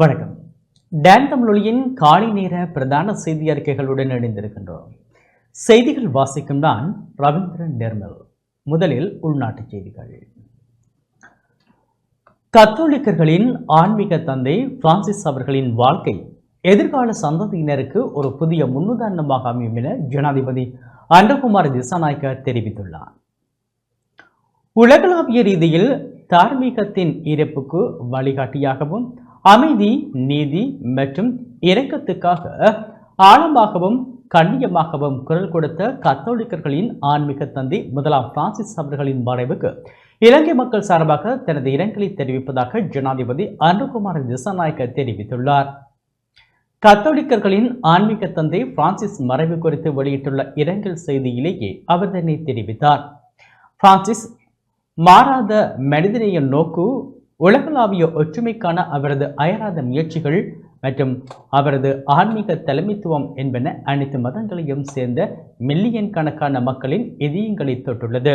வணக்கம். டேன் தமிழொலியின் காலை நேர பிரதான செய்தி அறிக்கைகளுடன் இணைந்திருக்கின்றோம். செய்திகள் வாசிக்கும் நான் ரவீந்திரன் நிர்மல். முதலில் உள்நாட்டு செய்திகள். கத்தோலிக்கர்களின் ஆன்மீக தந்தை பிரான்சிஸ் அவர்களின் வாழ்க்கை எதிர்கால சந்ததியினருக்கு ஒரு புதிய முன்னுதாரணமாக அமையும் என ஜனாதிபதி அன்றகுமார் திசாநாயக்க தெரிவித்துள்ளார். உலகளாவிய ரீதியில் தார்மீகத்தின் இருப்புக்கு வழிகாட்டியாகவும் அமைதி நீதி மற்றும் இரக்கத்துக்காக ஆழமாகவும் கண்ணியமாகவும் குரல் கொடுத்த கத்தோலிக்கர்களின் ஆன்மீக தந்தை முதலாம் பிரான்சிஸ் அவர்களின் மறைவுக்கு இலங்கை மக்கள் சார்பாக தனது இரங்கலை தெரிவிப்பதாக ஜனாதிபதி அனுகுமார் திசாநாயக்க தெரிவித்துள்ளார். கத்தோலிக்கர்களின் ஆன்மீக தந்தை பிரான்சிஸ் மறைவு குறித்து வெளியிட்டுள்ள இரங்கல் செய்தியிலேயே அவர் தன்னை தெரிவித்தார். பிரான்சிஸ் மாறாத மனிதநேய நோக்கு உலகளாவிய ஒற்றுமைக்கான அவரது அயராத முயற்சிகள் மற்றும் அவரது ஆன்மீக தலைமைத்துவம் என்பன அனைத்து மதங்களையும் சேர்ந்த மில்லியன் கணக்கான மக்களின் இதயங்களை தொட்டுள்ளது.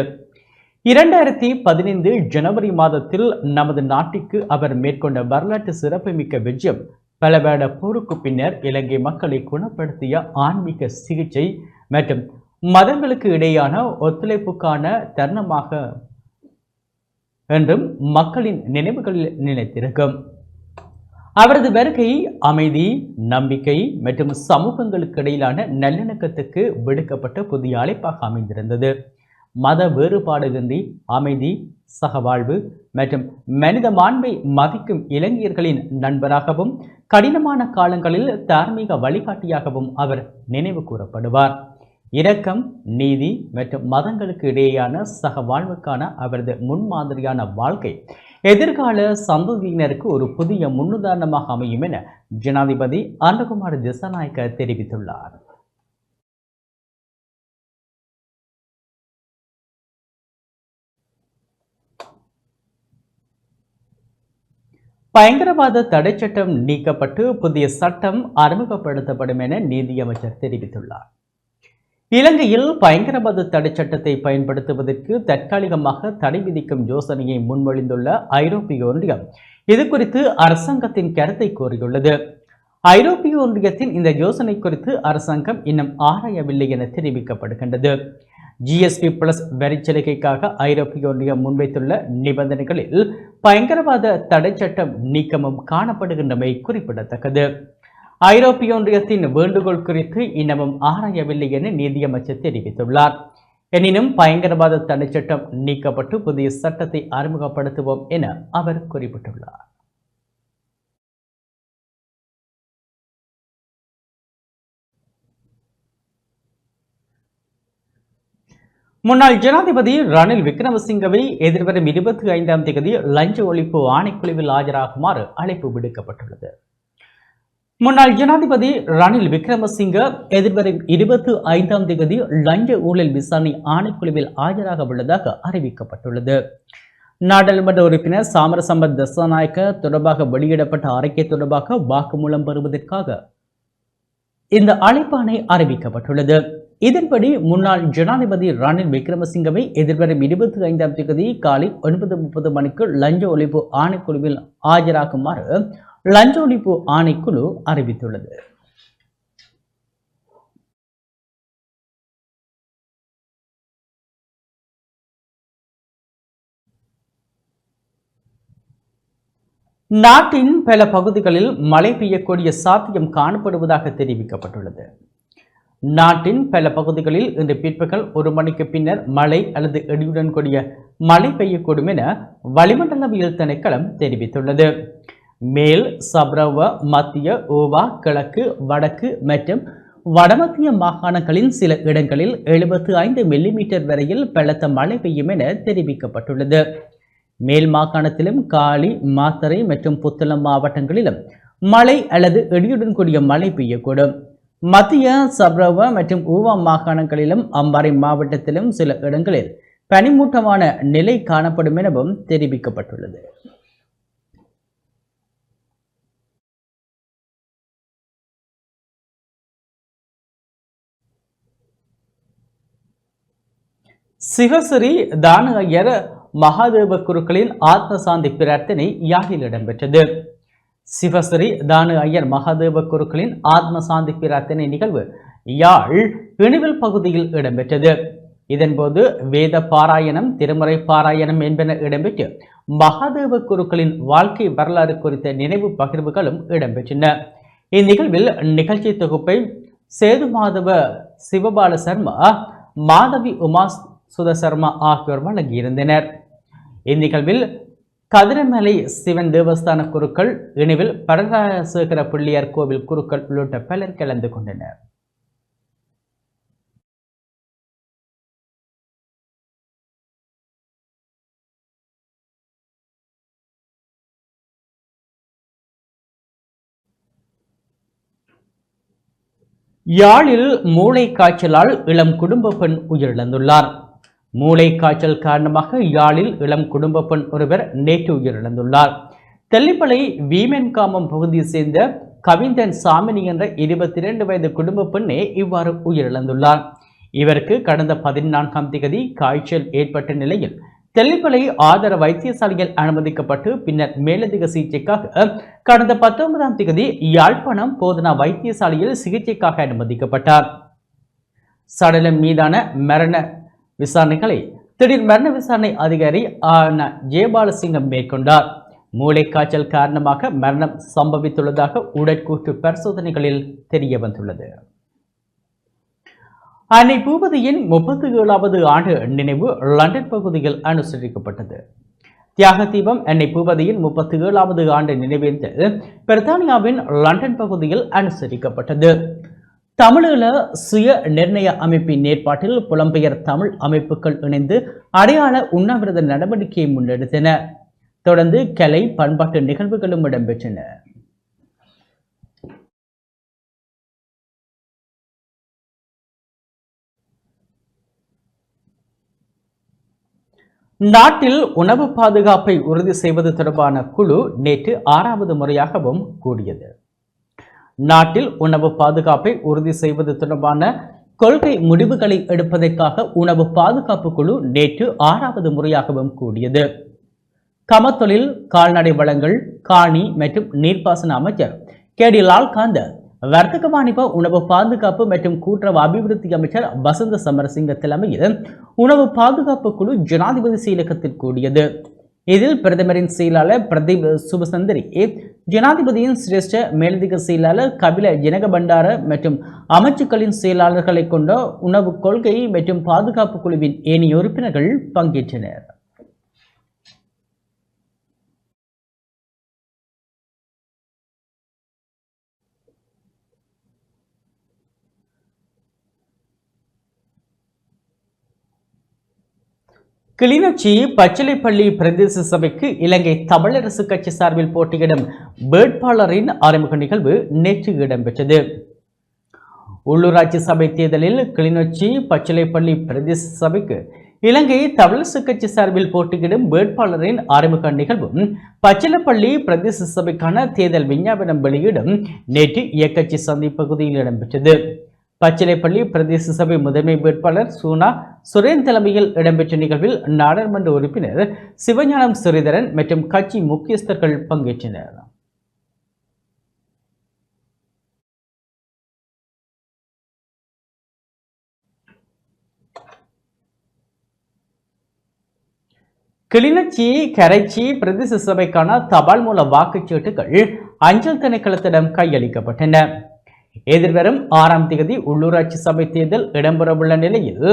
இரண்டாயிரத்தி பதினைந்து ஜனவரி மாதத்தில் நமது நாட்டிற்கு அவர் மேற்கொண்ட வரலாற்று சிறப்புமிக்க விஜயம் பல வேட போருக்கு பின்னர் இலங்கை மக்களை குணப்படுத்திய ஆன்மீக சிகிச்சை மற்றும் மதங்களுக்கு இடையான ஒத்துழைப்புக்கான தருணமாக என்றும் மக்களின் நினைவுகளில் நினைத்திருக்கும் அவரது வருகை அமைதி நம்பிக்கை மற்றும் சமூகங்களுக்கு இடையிலான நல்லிணக்கத்துக்கு விடுக்கப்பட்ட புதிய அழைப்பாக அமைந்திருந்தது. மத வேறுபாடுகின்றி அமைதி சகவாழ்வு மற்றும் மனித மாண்பை மதிக்கும் இளைஞர்களின் நண்பராகவும் கடினமான காலங்களில் தார்மீக வழிகாட்டியாகவும் அவர் நினைவு கூறப்படுவார். இரக்கம் நீதி மற்றும் மதங்களுக்கு இடையேயான சக வாழ்வுக்கான அவரது முன்மாதிரியான வாழ்க்கை எதிர்கால சந்ததியினருக்கு ஒரு புதிய முன்னுதாரணமாக அமையும் என ஜனாதிபதி அன்னகுமார் திசாநாயக்க தெரிவித்துள்ளார். பயங்கரவாத தடை சட்டம் நீக்கப்பட்டு புதிய சட்டம் அறிமுகப்படுத்தப்படும் என நீதியமைச்சர் தெரிவித்துள்ளார். இலங்கையில் பயங்கரவாத தடை சட்டத்தை பயன்படுத்துவதற்கு தற்காலிகமாக தடை விதிக்கும் யோசனையை முன்மொழிந்துள்ள ஐரோப்பிய ஒன்றியம் இது குறித்து அரசாங்கத்தின் கருத்தை கோரியுள்ளது ஐரோப்பிய ஒன்றியத்தின் இந்த யோசனை குறித்து அரசாங்கம் இன்னும் ஆராயவில்லை என தெரிவிக்கப்படுகின்றது. ஜிஎஸ்பி பிளஸ் வரிச்சலுகைக்காக ஐரோப்பிய ஒன்றியம் முன்வைத்துள்ள நிபந்தனைகளில் பயங்கரவாத தடை சட்டம் நீக்கமும் காணப்படுகின்றமை குறிப்பிடத்தக்கது. ஐரோப்பிய ஒன்றியத்தின் வேண்டுகோள் குறித்து இன்னமும் ஆராயவில்லை என நீதியமைச்சர் தெரிவித்துள்ளார். எனினும் பயங்கரவாத தடைச்சட்டம் நீக்கப்பட்டு புதிய சட்டத்தை அறிமுகப்படுத்துவோம் என அவர் குறிப்பிட்டுள்ளார். முன்னாள் ஜனாதிபதி ரணில் விக்ரமசிங்கவை எதிர்வரும் இருபத்தி ஐந்தாம் தேதி லஞ்ச ஒழிப்பு ஆணைக்குழுவில் ஆஜராகுமாறு அழைப்பு விடுக்கப்பட்டுள்ளது. முன்னாள் ஜனாதிபதி ரணில் விக்ரமசிங்க எதிர்வரும் இருபத்தி ஐந்தாம் தேதி லஞ்ச ஊழல் விசாரணை ஆணைக்குழுவில் ஆஜராக உள்ளதாக அறிவிக்கப்பட்டுள்ளது. நாடாளுமன்ற உறுப்பினர் சாமரசம்பத் தசாநாயக்க தொடர்பாக வெளியிடப்பட்ட அறிக்கை தொடர்பாக வாக்குமூலம் பெறுவதற்காக இந்த அழைப்பாணை அறிவிக்கப்பட்டுள்ளது. இதன்படி முன்னாள் ஜனாதிபதி ரணில் விக்ரமசிங்கவை எதிர்வரும் இருபத்தி ஐந்தாம் தேதி காலை ஒன்பது முப்பது மணிக்கு லஞ்ச ஒழிப்பு ஆணைக்குழுவில் ஆஜராகுமாறு லஞ்ச ஒழிப்பு ஆணைக்குழு அறிவித்துள்ளது. நாட்டின் பல பகுதிகளில் மழை பெய்யக்கூடிய சாத்தியம் காணப்படுவதாக தெரிவிக்கப்பட்டுள்ளது. நாட்டின் பல பகுதிகளில் இன்று பிற்பகல் ஒரு மணிக்கு பின்னர் மழை அல்லது இடியுடன் கூடிய மழை பெய்யக்கூடும் என வளிமண்டலவியல் திணைக்களம் தெரிவித்துள்ளது. மேல் சப்ரவ மத்திய ஓவா கிழக்கு வடக்கு மற்றும் வடமத்திய மாகாணங்களின் சில இடங்களில் எழுபத்து ஐந்து மில்லிமீட்டர் வரையில் பலத்த மழை பெய்யும் என தெரிவிக்கப்பட்டுள்ளது. மேல் மாகாணத்திலும் காலி மாத்தரை மற்றும் புத்தளம் மாவட்டங்களிலும் மழை அல்லது இடியுடன் கூடிய மழை பெய்யக்கூடும். மத்திய சப்ரவ மற்றும் ஊவா மாகாணங்களிலும் அம்பாறை மாவட்டத்திலும் சில இடங்களில் பனிமூட்டமான நிலை காணப்படும் எனவும் தெரிவிக்கப்பட்டுள்ளது. சிவசிறி தான ஐயர் மகாதேவ குருக்களின் ஆத்ம சாந்தி பிரார்த்தனை யாழில் இடம்பெற்றது. சிவசிறி தானு ஐயர் மகாதேவ குருக்களின் ஆத்ம சாந்தி பிரார்த்தனை நிகழ்வு யாழ் பிணிவில் பகுதியில் இடம்பெற்றது. இதன்போது வேத பாராயணம் திருமுறை பாராயணம் என்பன இடம்பெற்று மகாதேவ குருக்களின் வாழ்க்கை வரலாறு குறித்த நினைவு பகிர்வுகளும் இடம்பெற்றன. இந்நிகழ்வில் நிகழ்ச்சி தொகுப்பை சேது மாதவ சிவபால சர்மா மாதவி உமா சுதசர்மா ஆகியோர் வழங்கியிருந்தனர். இந்நிகழ்வில் கதிரமலை சிவன் தேவஸ்தான குருக்கள் இணைவில் பரராசேகர பிள்ளையார் கோவில் குருக்கள் உள்ளிட்ட பலர் கலந்து கொண்டனர். யாழில் மூளை காய்ச்சலால் இளம் குடும்ப பெண் உயிரிழந்துள்ளார். மூளை காய்ச்சல் காரணமாக யாழில் இளம் குடும்ப பெண் ஒருவர் நேற்று உயிரிழந்துள்ளார். தெல்லிப்பளை வீமென்காமம் பகுதியை சேர்ந்த கவிந்தன் சாமினி என்ற இருபத்தி இரண்டு வயது குடும்ப பெண்ணே இவ்வாறு உயிரிழந்துள்ளார். இவருக்கு கடந்த பதினான்காம் திகதி காய்ச்சல் ஏற்பட்ட நிலையில் தெல்லிப்பளை ஆதார வைத்தியசாலையில் அனுமதிக்கப்பட்டு பின்னர் மேலதிக சிகிச்சைக்காக கடந்த பத்தொன்பதாம் தேதி யாழ்ப்பாணம் போதனா வைத்தியசாலையில் சிகிச்சைக்காக அனுமதிக்கப்பட்டார். சடலம் மீதான மரண விசாரணைகளை திடீர் மரண விசாரணை அதிகாரி ஆன ஜெயபாலசிங்கம் மேற்கொண்டார். மூளைக்காய்ச்சல் காரணமாக மரணம் சம்பவித்துள்ளதாக உடற்கூற்று பரிசோதனைகளில் தெரிய வந்துள்ளது. அன்னை பூபதியின் முப்பத்தி ஏழாவது ஆண்டு நினைவு லண்டன் பகுதியில் அனுசரிக்கப்பட்டது. தியாக தீபம் அன்னை பூபதியின் முப்பத்தி ஏழாவது ஆண்டு நினைவேந்து பிரித்தானியாவின் லண்டன் பகுதியில் அனுசரிக்கப்பட்டது. தமிழீழ சுய நிர்ணய அமைப்பின் ஏற்பாட்டில் புலம்பெயர் தமிழ் அமைப்புகள் இணைந்து அடையாள உண்ணாவிரத நடவடிக்கையை முன்னெடுத்தன. தொடர்ந்து கலை பண்பாட்டு நிகழ்வுகளும் இடம்பெற்றன. நாட்டில் உணவு பாதுகாப்பை உறுதி செய்வது தொடர்பான குழு நேற்று ஆறாவது முறையாகவும் கூடியது. நாட்டில் உணவு பாதுகாப்பை உறுதி செய்வது தொடர்பான கொள்கை முடிவுகளை எடுப்பதற்காக உணவு பாதுகாப்பு குழு நேற்று ஆறாவது முறையாகவும் கூடியது. கமத்தொழில் கால்நடை வளங்கள் காணி மற்றும் நீர்ப்பாசன அமைச்சர் கே டி லால்காந்த வர்த்தக வாணிப உணவு பாதுகாப்பு மற்றும் கூட்டுறவு அபிவிருத்தி அமைச்சர் வசந்த சமரசிங்க தலைமையில் உணவு பாதுகாப்பு குழு ஜனாதிபதி செயலகத்தில் கூடியது. இதில் பிரதமரின் செயலாளர் பிரதீப் சுபசந்தரி ஜனாதிபதியின் சிரேஷ்ட மேலதிக செயலாளர் கபில ஜனகபண்டார மற்றும் அமைச்சுக்களின் செயலாளர்களை கொண்ட உணவு கொள்கை மற்றும் பாதுகாப்பு குழுவின் ஏனைய உறுப்பினர்கள் பங்கேற்றனர். கிளிநொச்சி பச்சிலைப்பள்ளி பிரதேச சபைக்கு இலங்கை தமிழரசு கட்சி சார்பில் போட்டியிடும் வேட்பாளரின் அறிமுக நிகழ்வு நேற்று இடம்பெற்றது. உள்ளூராட்சி சபை தேர்தலில் கிளிநொச்சி பச்சிலைப்பள்ளி பிரதேச சபைக்கு இலங்கை தமிழரசு கட்சி சார்பில் போட்டியிடும் வேட்பாளரின் அறிமுக நிகழ்வும் பச்சிலப்பள்ளி பிரதேச சபைக்கான தேர்தல் விஞ்ஞாபனம் வெளியிடும் நேற்று இயக்கச்சி சந்தை பகுதியில் இடம்பெற்றது. பச்சிலைப்பள்ளி பிரதேச சபை முதன்மை வேட்பாளர் சூனா சுரேன் தலைமையில் இடம்பெற்ற நிகழ்வில் நாடாளுமன்ற உறுப்பினர் சிவஞானம் ஸ்ரீதரன் மற்றும் கட்சி முக்கியஸ்தர்கள் பங்கேற்றனர். கிளிநொச்சி கரைச்சி பிரதேச சபைக்கான தபால் மூல வாக்குச்சீட்டுகள் அஞ்சல் திணைக்களத்திடம் கையளிக்கப்பட்டன. எதிர்வரும் ஆறாம் தேதி உள்ளூராட்சி சபை தேர்தல் இடம்பெறவுள்ள நிலையில்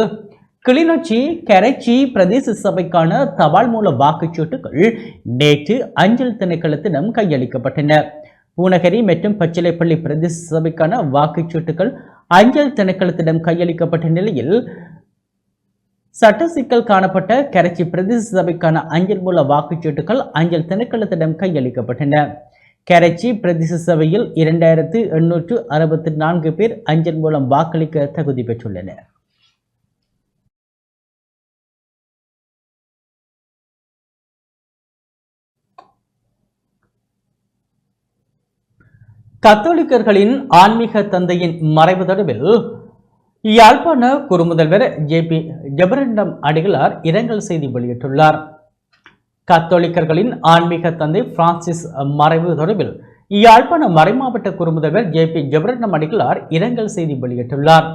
கிளிநொச்சி கரைச்சி பிரதேச சபைக்கான தபால் மூல வாக்குச்சீட்டுகள் நேற்று அஞ்சல் திணைக்களத்திடம் கையளிக்கப்பட்டன. பூநகரி மற்றும் பச்சிலைப்பள்ளி பிரதேச சபைக்கான வாக்குச்சீட்டுகள் அஞ்சல் திணைக்களத்திடம் கையளிக்கப்பட்ட நிலையில் சட்ட சிக்கல் காணப்பட்ட கரைச்சி பிரதேச சபைக்கான அஞ்சல் மூல வாக்குச்சீட்டுகள் அஞ்சல் திணைக்களத்திடம் கையளிக்கப்பட்டன. கரைச்சி பிரதேச சபையில் இரண்டாயிரத்து எண்ணூற்று அறுபத்தி நான்கு பேர் அஞ்சல் மூலம் வாக்களிக்க தகுதி பெற்றுள்ளனர். கத்தோலிக்கர்களின் ஆன்மீக தந்தையின் மறைவு தொடர்பில் யாழ்ப்பாண குறுமுதல்வர் ஜே பி ஜெபரண்டம் அடிகளார் இரங்கல் செய்தி வெளியிட்டுள்ளார். கத்தோலிக்கர்களின் ஆன்மீக தந்தை பிரான்சிஸ் மறைவு தொடர்பில் யாழ்ப்பாண மறைமாவட்ட குறுமுதல்வர் ஜே பி ஜபரட்னம் அடிகளார் இரங்கல் செய்தி வெளியிட்டுள்ளார்.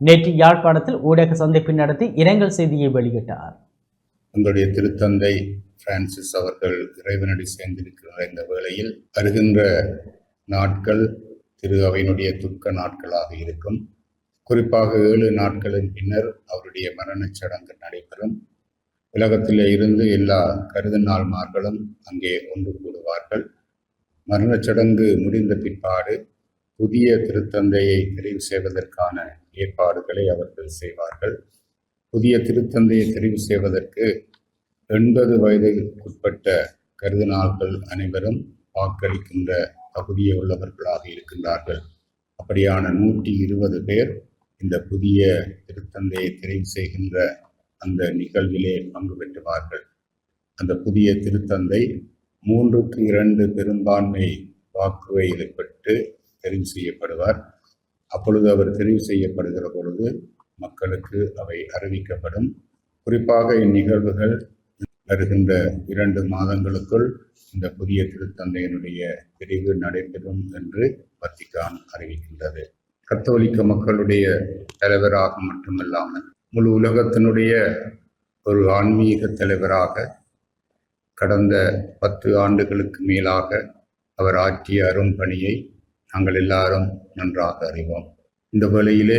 நேற்று யாழ்ப்பாணத்தில் ஊடக சந்திப்பு நடத்தி இரங்கல் செய்தியை வெளியிட்டார். தங்களுடைய திருத்தந்தை பிரான்சிஸ் அவர்கள் இறைவனடி சேர்ந்திருக்கிற இந்த வேளையில் வருகின்ற நாட்கள் திரு அவையினுடைய துக்க நாட்களாக இருக்கும். குறிப்பாக ஏழு நாட்களின் பின்னர் அவருடைய மரணச் சடங்கு நடைபெறும். உலகத்திலே இருந்து எல்லா கருதநாள்மார்களும் அங்கே ஒன்று கூடுவார்கள். மரணச் சடங்கு முடிந்த பிற்பாடு புதிய திருத்தந்தையை தெரிவு செய்வதற்கான ஏற்பாடுகளை அவர்கள் செய்வார்கள். புதிய திருத்தந்தையை தெரிவு செய்வதற்கு எண்பது வயதுக்குட்பட்ட கருதினாள்கள் அனைவரும் வாக்களிக்கின்ற தகுதியை உள்ளவர்களாக இருக்கின்றார்கள். அப்படியான நூற்றி இருபது பேர் இந்த புதிய திருத்தந்தையை தெரிவு செய்கின்ற அந்த நிகழ்விலே பங்கு பெற்றுவார்கள். அந்த புதிய திருத்தந்தை மூன்றுக்கு இரண்டு பெரும்பான்மை வாக்குவையில் பெற்று தெரிவு செய்யப்படுவார். அப்பொழுது அவர் தெரிவு செய்யப்படுகிற பொழுது மக்களுக்கு அவை அறிவிக்கப்படும். குறிப்பாக இந்நிகழ்வுகள் வருகின்ற இரண்டு மாதங்களுக்குள் இந்த புதிய திருத்தந்தையினுடைய பிரிவு நடைபெறும் என்று வத்திக்கான் அறிவிக்கின்றது. கத்தோலிக்க மக்களுடைய தலைவராக மட்டுமல்லாமல் முழு உலகத்தினுடைய ஒரு ஆன்மீக தலைவராக கடந்த பத்து ஆண்டுகளுக்கு மேலாக அவர் ஆற்றிய அரும்பணியை நாங்கள் எல்லாரும் நன்றாக அறிவோம். இந்த வேளையிலே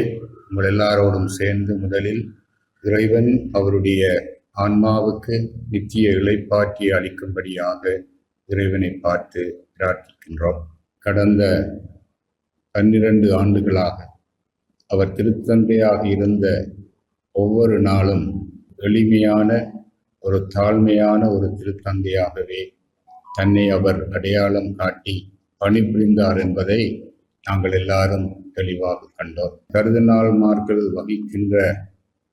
உங்கள் எல்லாரோடும் சேர்ந்து முதலில் இறைவன் அவருடைய ஆன்மாவுக்கு நித்திய இழைப்பாற்றி அளிக்கும்படியாக இறைவனை பார்த்து பிரார்த்திக்கின்றோம். கடந்த பன்னிரண்டு ஆண்டுகளாக அவர் திருத்தந்தையாக இருந்த ஒவ்வொரு நாளும் எளிமையான ஒரு தாழ்மையான ஒரு திருத்தந்தையாகவே தன்னை அவர் அடையாளம் காட்டி பணிபுரிந்தார் என்பதை நாங்கள் எல்லாரும் தெளிவாக கண்டோம். கருதினாள்மார்கள் வகிக்கின்ற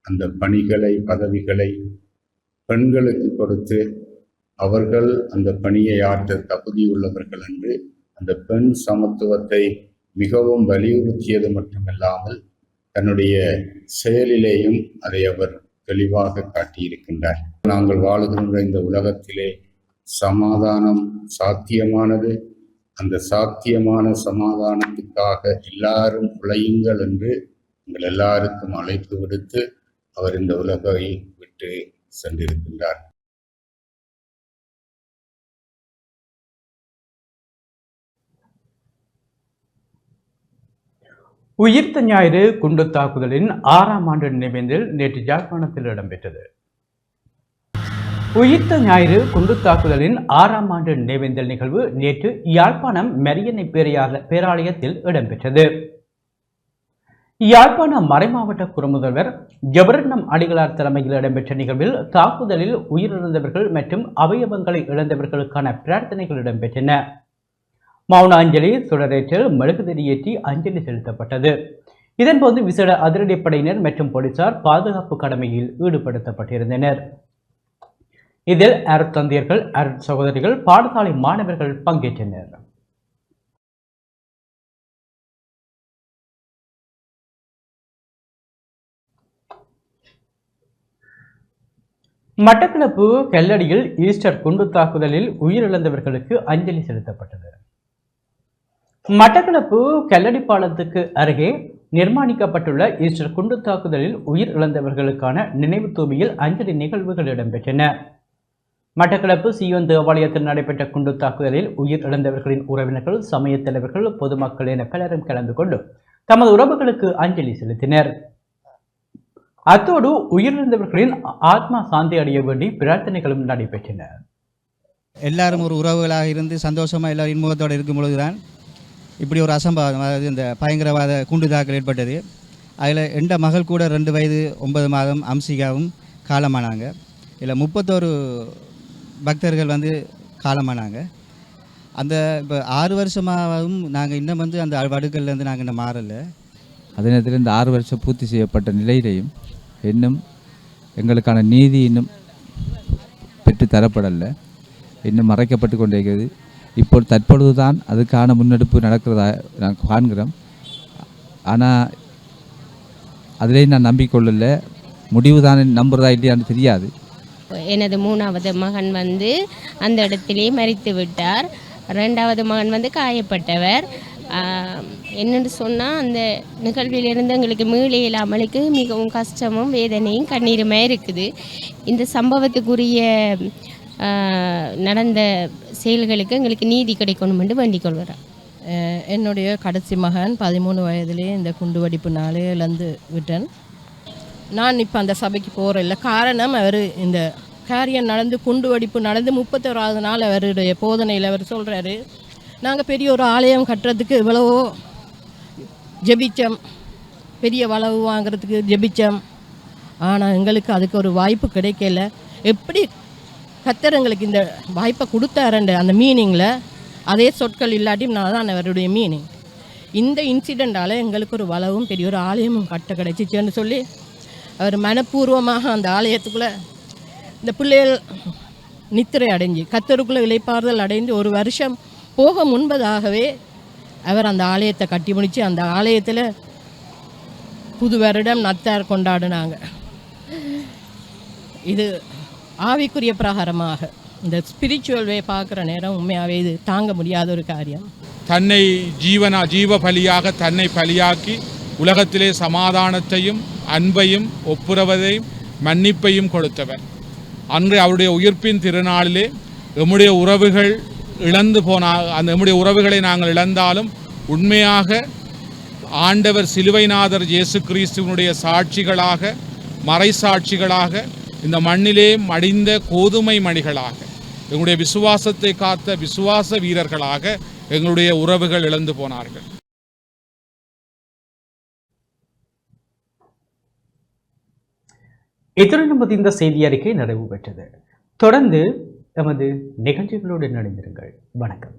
அந்த பணிகளை பதவிகளை பெண்களுக்கு கொடுத்து அவர்கள் அந்த பணியை ஆற்ற தகுதியுள்ளவர்கள் என்று அந்த பெண் சமத்துவத்தை மிகவும் வலியுறுத்தியது மட்டுமல்லாமல் தன்னுடைய செயலிலேயும் அதை அவர் தெளிவாக காட்டியிருக்கின்றார். நாங்கள் வாழுகின்ற இந்த உலகத்திலே சமாதானம் சாத்தியமானது. அந்த சாத்தியமான சமாதானத்துக்காக எல்லாரும் உழையுங்கள் என்று உங்கள் எல்லாருக்கும் அழைப்பு விடுத்து அவர் இந்த உலகை விட்டு சென்றிருக்கின்றார். உயிர்த்த ஞாயிறு குண்டு தாக்குதலின் ஆறாம் ஆண்டு நினைவேந்தில் நேற்று யாழ்ப்பாணத்தில் இடம்பெற்றது. உயிர்த்த ஞாயிறு குண்டு தாக்குதலின் ஆறாம் ஆண்டு நினைவேந்தல் நிகழ்வு நேற்று யாழ்ப்பாணம் மெரியனை பேராலயத்தில் இடம்பெற்றது. யாழ்ப்பாண மறைமாவட்ட குறுமுதல்வர் ஜபரண்ணம் அடிகளார் தலைமையில் இடம்பெற்ற நிகழ்வில் தாக்குதலில் உயிரிழந்தவர்கள் மற்றும் அவயவங்களை இழந்தவர்களுக்கான பிரார்த்தனைகள் இடம்பெற்றன. மௌன அஞ்சலி சுடரேற்றல் மெழுகுதிரியேற்றி அஞ்சலி செலுத்தப்பட்டது. இதன்போது விசேட அதிரடிப்படையினர் மற்றும் போலீசார் பாதுகாப்பு கடமையில் ஈடுபடுத்தப்பட்டிருந்தனர். இதில் அருட்தந்தையர்கள் அருட் சகோதரிகள் பாடசாலை மாணவர்கள் பங்கேற்றனர். மட்டக்களப்பு கல்லடியில் ஈஸ்டர் குண்டு தாக்குதலில் உயிரிழந்தவர்களுக்கு அஞ்சலி செலுத்தப்பட்டது. மட்டக்களப்பு கல்லடி பாலத்துக்கு அருகே நிர்மாணிக்கப்பட்டுள்ள ஈஸ்டர் குண்டு தாக்குதலில் உயிர் இழந்தவர்களுக்கான நினைவு தூபியில் அஞ்சலி நிகழ்வுகள் இடம்பெற்றன. மட்டக்களப்பு சியோன் தேவாலயத்தில் நடைபெற்ற குண்டு தாக்குதலில் உயிர் இழந்தவர்களின் உறவினர்கள் சமயத் தலைவர்கள் பொதுமக்கள் என பலரும் கலந்து கொண்டு தமது உறவுகளுக்கு அஞ்சலி செலுத்தினர். அத்தோடு உயிரிழந்தவர்களின் ஆத்மா சாந்தி அடைய வேண்டி பிரார்த்தனைகளும் நடைபெற்றன எல்லாரும் ஒரு உறவுகளாக இருந்து சந்தோஷமாக எல்லாரும் இன்முகத்தோடு இருக்கும் பொழுதுதான் இப்படி ஒரு அசம்பாவிதம் அதாவது இந்த பயங்கரவாத குண்டு தாக்கல் ஏற்பட்டது. அதில் எந்த மகள் கூட ரெண்டு வயது ஒன்பது மாதம் அம்சிகாவும் காலமானாங்க. இதில் முப்பத்தோரு பக்தர்கள் வந்து காலமானாங்க. அந்த இப்போ ஆறு வருஷமாகவும் நாங்கள் இன்னும் வந்து அந்த வடுக்கல்லேருந்து நாங்கள் இன்னும் மாறலை. அதே நேரத்தில் இந்த ஆறு வருஷம் பூர்த்தி செய்யப்பட்ட நிலையிலையும் இன்னும் எங்களுக்கான நீதி இன்னும் பெற்று தரப்படலை. இன்னும் மறைக்கப்பட்டு கொண்டிருக்கிறது. இப்போ தற்பொழுது தான் அதுக்கான முன்னெடுப்பு நடக்கிறதா நான் காண்கிறோம். ஆனால் அதிலே நான் நம்பிக்கொள்ளலை. முடிவு தான் நம்புறதா இல்லையான்னு தெரியாது. எனது மூணாவது மகன் வந்து அந்த இடத்திலே மறித்து விட்டார் ரெண்டாவது மகன் வந்து காயப்பட்டவர். என்னென்று சொன்னால் அந்த நிகழ்விலிருந்து எங்களுக்கு மீள இல்லாமலுக்கு மிகவும் கஷ்டமும் வேதனையும் கண்ணீருமே இருக்குது. இந்த சம்பவத்துக்குரிய நடந்த செயல்களுக்கு எங்களுக்கு நீதி கிடைக்கணுமென்று வேண்டிக் கொள்கிறேன் என்னுடைய கடைசி மகன் பதிமூணு வயதிலே இந்த குண்டு வடிப்பு நாளே இழந்து விட்டேன். நான் இப்போ அந்த சபைக்கு போகிறதில்ல காரணம் அவர் இந்த காரியம் நடந்து குண்டு வெடிப்பு நடந்து முப்பத்தோராவது நாள் அவருடைய போதனையில் அவர் சொல்கிறாரு நாங்கள் பெரிய ஒரு ஆலயம் கட்டுறதுக்கு இவ்வளவோ ஜெபிச்சோம். பெரிய வளவு வாங்குறதுக்கு ஜெபிச்சம். ஆனால் எங்களுக்கு அதுக்கு ஒரு வாய்ப்பு கிடைக்கல. எப்படி கத்தர் எங்களுக்கு இந்த வாய்ப்பை கொடுத்தாருண்டு அந்த மீனிங்கில் அதே சொற்கள் இல்லாட்டியும் நான் தான் அவருடைய மீனிங் இந்த இன்சிடெண்ட்டால் எங்களுக்கு ஒரு வளவும் பெரிய ஒரு ஆலயமும் கட்ட கிடைச்சிச்சுன்னு சொல்லி அவர் மனப்பூர்வமாக அந்த ஆலயத்துக்குள்ளே இந்த பிள்ளைகள் நித்திரை அடைஞ்சு கத்தருக்குள்ளே இலைப்பாறுதல் அடைந்து ஒரு வருஷம் போக முன்பதாகவே அவர் அந்த ஆலயத்தை கட்டி முடித்து அந்த ஆலயத்தில் புது வருடம் நத்தார் கொண்டாடினாங்க. இது ஆவிக்குரிய பிரகாரமாக. இந்த ஸ்பிரிச்சுவல் வே பார்க்குற நேரம் உண்மையாகவே இது தாங்க முடியாத ஒரு காரியம். தன்னை ஜீவனா ஜீவ பலியாக தன்னை பலியாக்கி உலகத்திலே சமாதானத்தையும் அன்பையும் ஒப்புரவதையும் மன்னிப்பையும் கொடுத்தவர். அன்று அவருடைய உயிர்ப்பின் திருநாளிலே எம்முடைய உறவுகள் இழந்து போனா அந்த நம்முடைய உறவுகளை நாங்கள் இழந்தாலும் உண்மையாக ஆண்டவர் சிலுவைநாதர் இயேசு கிறிஸ்துவனுடைய சாட்சிகளாக மறைசாட்சிகளாக இந்த மண்ணிலே மடிந்த கோதுமை மணிகளாக எங்களுடைய விசுவாசத்தை காத்த விசுவாச வீரர்களாக எங்களுடைய உறவுகள் இழந்து போனார்கள். இத்துடன் நமது இந்த செய்தி அறிக்கை நிறைவு பெற்றது. தொடர்ந்து எமது நிகழ்ச்சிகளோடு இணைந்திருங்கள். வணக்கம்.